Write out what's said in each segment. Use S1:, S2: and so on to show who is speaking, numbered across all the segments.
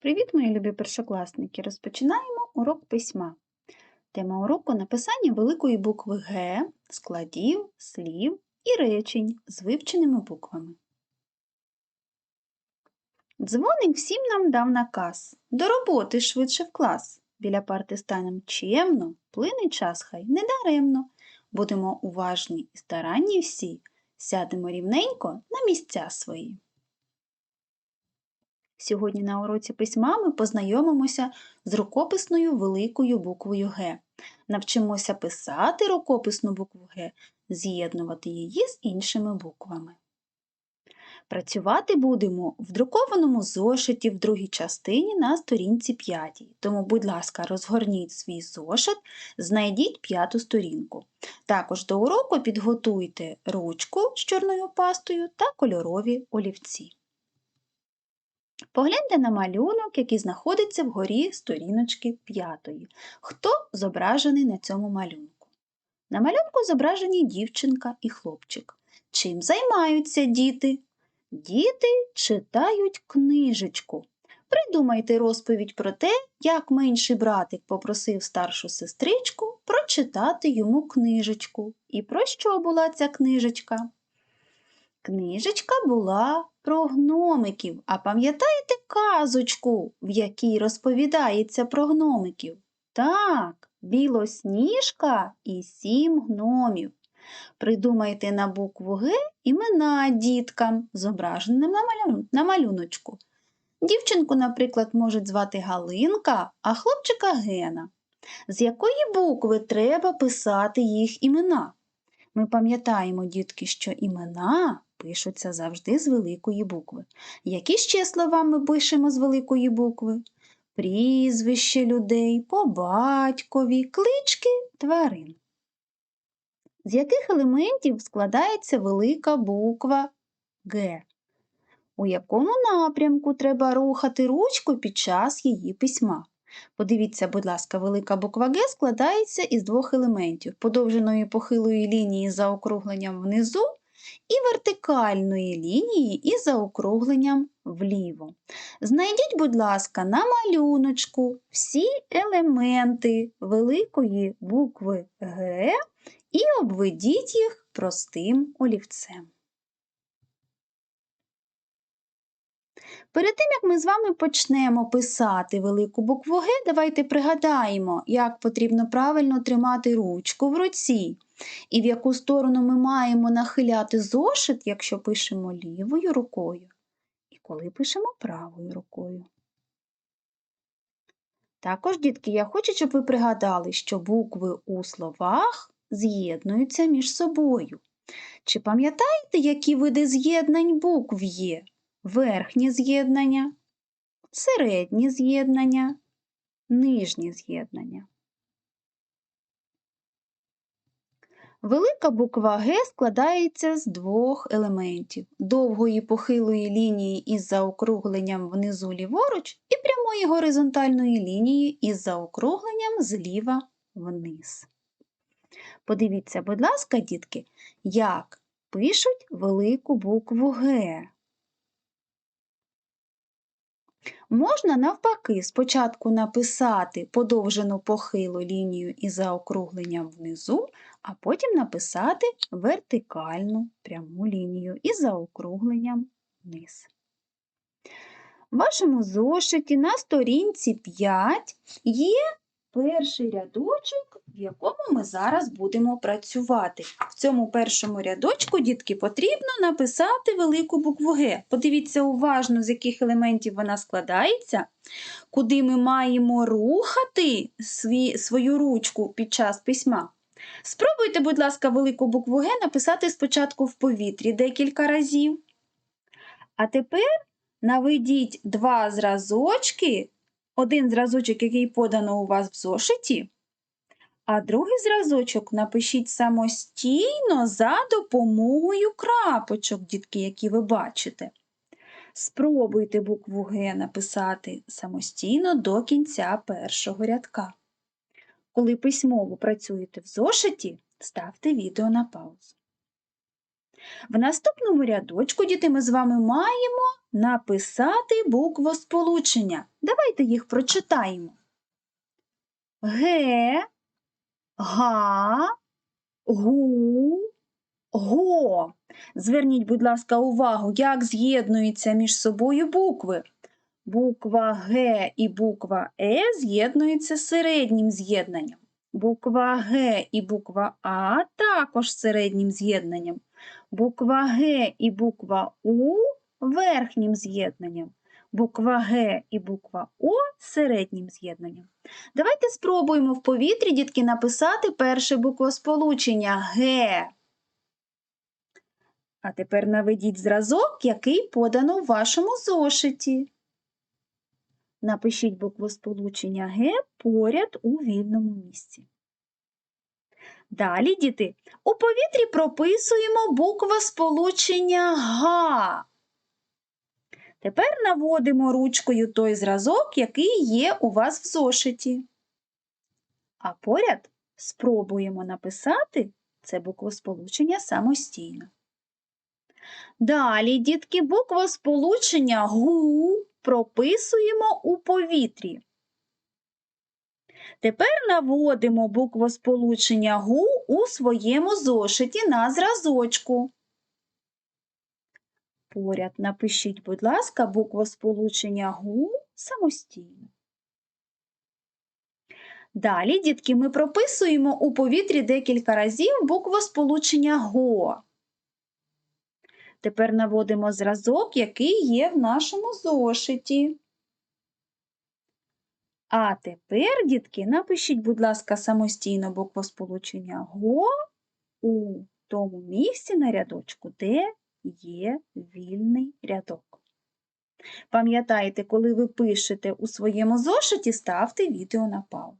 S1: Привіт, мої любі першокласники! Розпочинаємо урок письма. Тема уроку написання великої букви Г, складів, слів і речень з вивченими буквами. Дзвоник всім нам дав наказ. До роботи швидше в клас. Біля парти станем чемно, плине час хай недаремно. Будемо уважні і старанні всі, сядемо рівненько на місця свої. Сьогодні на уроці письма ми познайомимося з рукописною великою буквою Г. Навчимося писати рукописну букву Г, з'єднувати її з іншими буквами. Працювати будемо в друкованому зошиті в другій частині на сторінці 5. Тому, будь ласка, розгорніть свій зошит, знайдіть п'яту сторінку. Також до уроку підготуйте ручку з чорною пастою та кольорові олівці. Погляньте на малюнок, який знаходиться вгорі сторіночки п'ятої. Хто зображений на цьому малюнку? На малюнку зображені дівчинка і хлопчик. Чим займаються діти? Діти читають книжечку. Придумайте розповідь про те, як менший братик попросив старшу сестричку прочитати йому книжечку. І про що була ця книжечка? Книжечка була про гномиків. А пам'ятаєте казочку, в якій розповідається про гномиків? Так, білосніжка і сім гномів. Придумайте на букву Г імена діткам, зображеним на малюночку. Дівчинку, наприклад, можуть звати Галинка, а хлопчика Гена. З якої букви треба писати їх імена? Ми пам'ятаємо, дітки, що імена пишуться завжди з великої букви. Які ще слова ми пишемо з великої букви? Прізвище людей, по батькові, клички тварин. З яких елементів складається велика буква Г? У якому напрямку треба рухати ручку під час її письма? Подивіться, будь ласка, велика буква Г складається із двох елементів подовженої похилої лінії за округленням внизу і вертикальної лінії із заокругленням вліво. Знайдіть, будь ласка, на малюночку всі елементи великої букви Г і обведіть їх простим олівцем. Перед тим, як ми з вами почнемо писати велику букву Г, давайте пригадаємо, як потрібно правильно тримати ручку в руці і в яку сторону ми маємо нахиляти зошит, якщо пишемо лівою рукою, і коли пишемо правою рукою. Також, дітки, я хочу, щоб ви пригадали, що букви у словах з'єднуються між собою. Чи пам'ятаєте, які види з'єднань букв є? Верхнє з'єднання, середнє з'єднання, нижнє з'єднання. Велика буква Г складається з двох елементів довгої похилої лінії із заокругленням внизу ліворуч і прямої горизонтальної лінії із заокругленням зліва вниз. Подивіться, будь ласка, дітки, як пишуть велику букву Г. Можна навпаки спочатку написати подовжену похилу лінію і заокругленням внизу, а потім написати вертикальну пряму лінію і заокругленням вниз. В вашому зошиті на сторінці 5 є перший рядочок, в якому ми зараз будемо працювати. В цьому першому рядочку, дітки, потрібно написати велику букву Г. Подивіться уважно, з яких елементів вона складається, куди ми маємо рухати свій, свою ручку під час письма. Спробуйте, будь ласка, велику букву Г написати спочатку в повітрі декілька разів. А тепер наведіть два зразочки один зразочок, який подано у вас в зошиті, а другий зразочок напишіть самостійно за допомогою крапочок, дітки, які ви бачите. Спробуйте букву Г написати самостійно до кінця першого рядка. Коли письмово працюєте в зошиті, ставте відео на паузу. В наступному рядочку, діти, ми з вами маємо написати буквосполучення. Давайте їх прочитаємо. Г, га, гу, го. Зверніть, будь ласка, увагу, як з'єднуються між собою букви. Буква Г і буква Е з'єднуються середнім з'єднанням. Буква Г і буква А також середнім з'єднанням. Буква Г і буква У верхнім з'єднанням. Буква Г і буква О середнім з'єднанням. Давайте спробуємо в повітрі, дітки, написати перше буквосполучення Г. А тепер наведіть зразок, який подано в вашому зошиті. Напишіть буквосполучення Г поряд у вільному місці. Далі, діти, у повітрі прописуємо буквосполучення Г. Тепер наводимо ручкою той зразок, який є у вас в зошиті. А поряд спробуємо написати це буквосполучення самостійно. Далі, дітки, буквосполучення ГУ прописуємо у повітрі. Тепер наводимо буквосполучення ГУ у своєму зошиті на зразочку. Поряд напишіть, будь ласка, буквосполучення ГУ самостійно. Далі, дітки, ми прописуємо у повітрі декілька разів буквосполучення ГО. Тепер наводимо зразок, який є в нашому зошиті. А тепер, дітки, напишіть, будь ласка, самостійно буквосполучення ГО у тому місці на рядочку, де є вільний рядок. Пам'ятайте, коли ви пишете у своєму зошиті, ставте відео на паузу.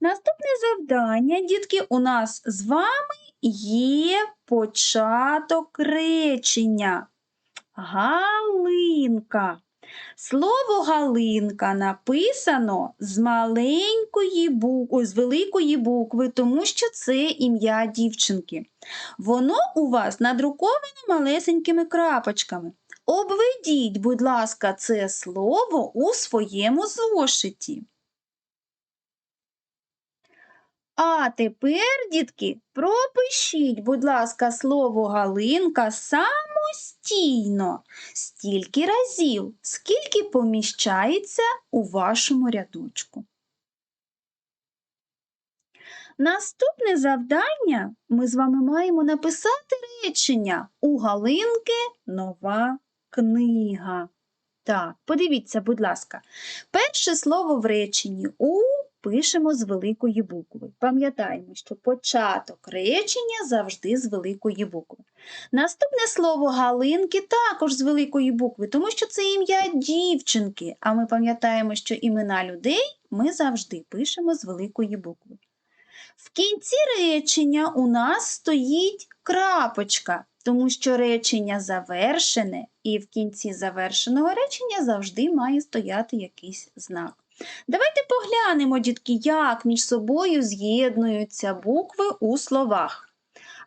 S1: Наступне завдання, дітки, у нас з вами є початок речення. Галинка. Слово галинка написано з маленької букви, з великої букви, тому що це ім'я дівчинки. Воно у вас надруковане малесенькими крапочками. Обведіть, будь ласка, це слово у своєму зошиті. А тепер, дітки, пропишіть, будь ласка, слово галинка самостійно стільки разів, скільки поміщається у вашому рядочку. Наступне завдання ми з вами маємо написати речення У Галинки нова книга. Так, подивіться, будь ласка, перше слово в реченні у пишемо з великої букви. Пам'ятаємо, що початок речення завжди з великої букви. Наступне слово галинки також з великої букви, тому що це ім'я дівчинки, а ми пам'ятаємо, що імена людей ми завжди пишемо з великої букви. В кінці речення у нас стоїть крапочка, тому що речення завершене, і в кінці завершеного речення завжди має стояти якийсь знак. Давайте поглянемо, дітки, як між собою з'єднуються букви у словах.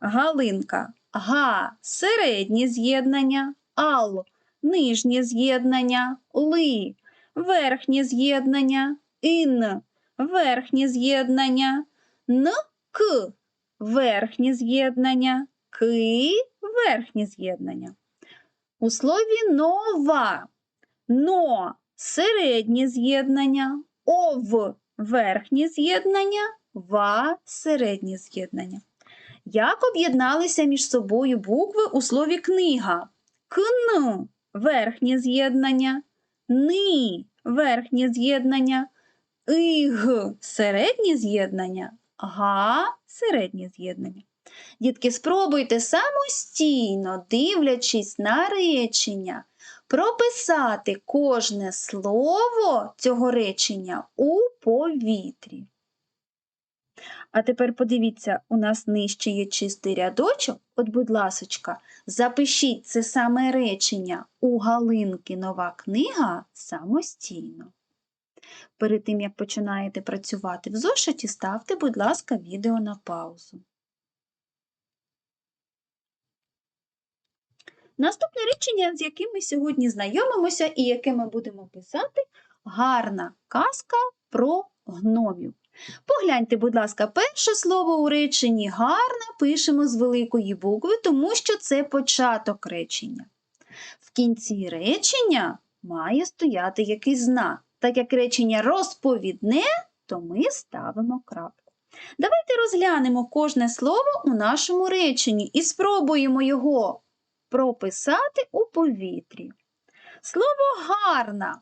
S1: Галинка га середнє з'єднання, ал нижнє з'єднання, ли верхнє з'єднання, ін верхнє з'єднання, н к верхнє з'єднання, ки верхнє з'єднання. У слові нова но середнє з'єднання, ов верхнє з'єднання, ва середнє з'єднання. Як об'єдналися між собою букви у слові книга? Кн верхнє з'єднання, ни верхнє з'єднання, иг середнє з'єднання, га середнє з'єднання. Дітки, спробуйте самостійно, дивлячись на речення, прописати кожне слово цього речення у повітрі. А тепер подивіться, у нас нижче є чистий рядочок. От, будь ласочка, запишіть це саме речення у Галинки нова книга самостійно. Перед тим, як починаєте працювати в зошиті, ставте, будь ласка, відео на паузу. Наступне речення, з яким ми сьогодні знайомимося і яке ми будемо писати, гарна казка про гномів. Погляньте, будь ласка, перше слово у реченні гарна пишемо з великої букви, тому що це початок речення. В кінці речення має стояти якийсь знак. Так як речення розповідне, то ми ставимо крапку. Давайте розглянемо кожне слово у нашому реченні і спробуємо його прописати у повітрі. Слово гарна.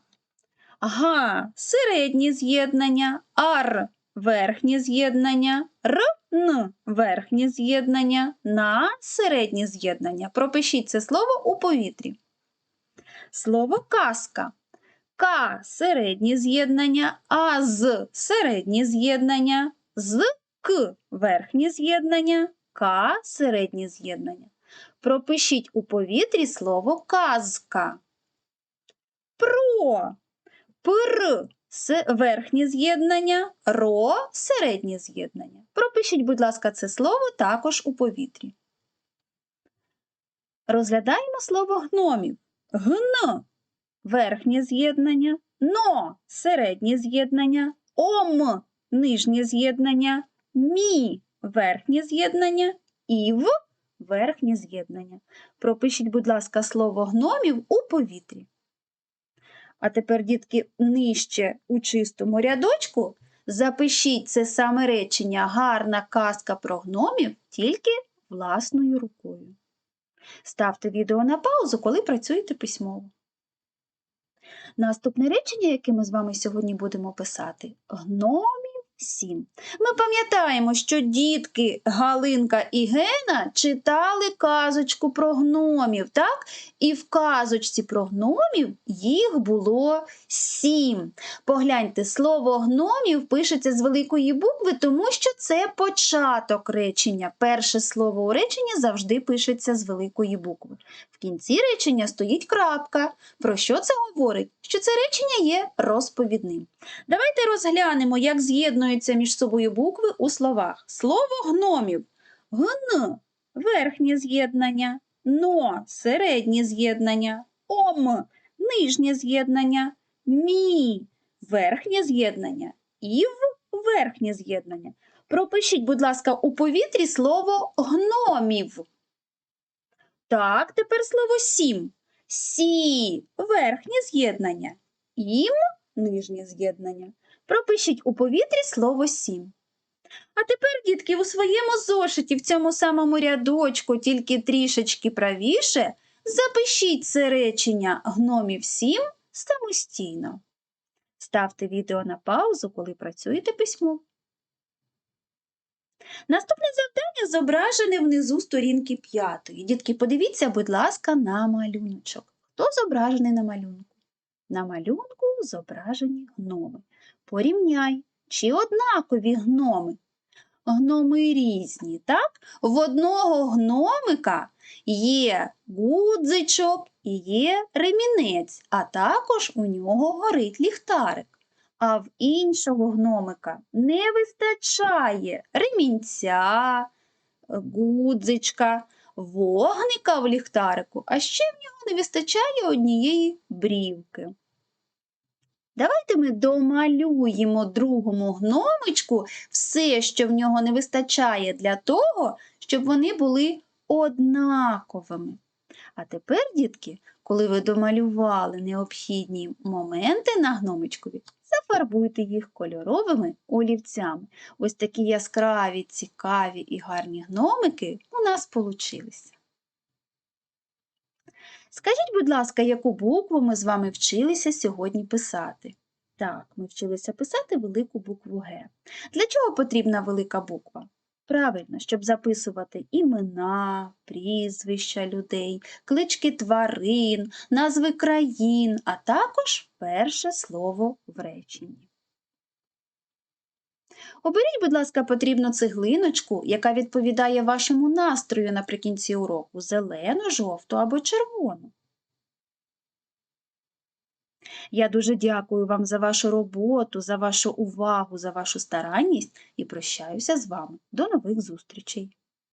S1: Га середнє з'єднання, ар верхнє з'єднання, р н верхнє з'єднання, на середнє з'єднання. Пропишіть це слово у повітрі. Слово казка. К середнє з'єднання, а з середнє з'єднання, з к верхнє з'єднання, к середнє з'єднання. Пропишіть у повітрі слово казка. Про пр верхнє з'єднання, ро середнє з'єднання. Пропишіть, будь ласка, це слово також у повітрі. Розглядаємо слово гномів. Гн верхнє з'єднання, но середнє з'єднання, ом нижнє з'єднання, мі верхнє з'єднання і в верхнє з'єднання. Пропишіть, будь ласка, слово гномів у повітрі. А тепер, дітки, нижче у чистому рядочку запишіть це саме речення гарна казка про гномів тільки власною рукою. Ставте відео на паузу, коли працюєте письмово. Наступне речення, яке ми з вами сьогодні будемо писати гномів сім. Ми пам'ятаємо, що дітки Галинка і Гена читали казочку про гномів, так? І в казочці про гномів їх було сім. Погляньте, слово гномів пишеться з великої букви, тому що це початок речення. Перше слово у реченні завжди пишеться з великої букви. В кінці речення стоїть крапка. Про що це говорить? Що це речення є розповідним. Давайте розглянемо, як з'єднуються між собою букви у словах. Слово гномів. Гн верхнє з'єднання, но середнє з'єднання, ом нижнє з'єднання, мі верхнє з'єднання, ів верхнє з'єднання. Пропишіть, будь ласка, у повітрі слово гномів. Так, тепер слово сім. Сі верхнє з'єднання, ім нижнє з'єднання. Пропишіть у повітрі слово сім. А тепер, дітки, у своєму зошиті в цьому самому рядочку, тільки трішечки правіше, запишіть це речення гномів сім самостійно. Ставте відео на паузу, коли працюєте письмово. Наступне завдання зображене внизу сторінки п'ятої. Дітки, подивіться, будь ласка, на малюночок. Хто зображений на малюнку? На малюнку зображені гноми. Порівняй, чи однакові гноми? Гноми різні, так? В одного гномика є гудзичок і є ремінець, а також у нього горить ліхтарик. А в іншого гномика не вистачає ремінця, гудзичка, вогника в ліхтарику, а ще в нього не вистачає однієї брівки. Давайте ми домалюємо другому гномичку все, що в нього не вистачає для того, щоб вони були однаковими. А тепер, дітки, коли ви домалювали необхідні моменти на гномичкові, зафарбуйте їх кольоровими олівцями. Ось такі яскраві, цікаві і гарні гномики у нас получилися. Скажіть, будь ласка, яку букву ми з вами вчилися сьогодні писати? Так, ми вчилися писати велику букву Г. Для чого потрібна велика буква? Правильно, щоб записувати імена, прізвища людей, клички тварин, назви країн, а також перше слово в реченні. Оберіть, будь ласка, потрібну цеглиночку, яка відповідає вашому настрою наприкінці уроку зелену, жовту або червону. Я дуже дякую вам за вашу роботу, за вашу увагу, за вашу старанність і прощаюся з вами. До нових зустрічей!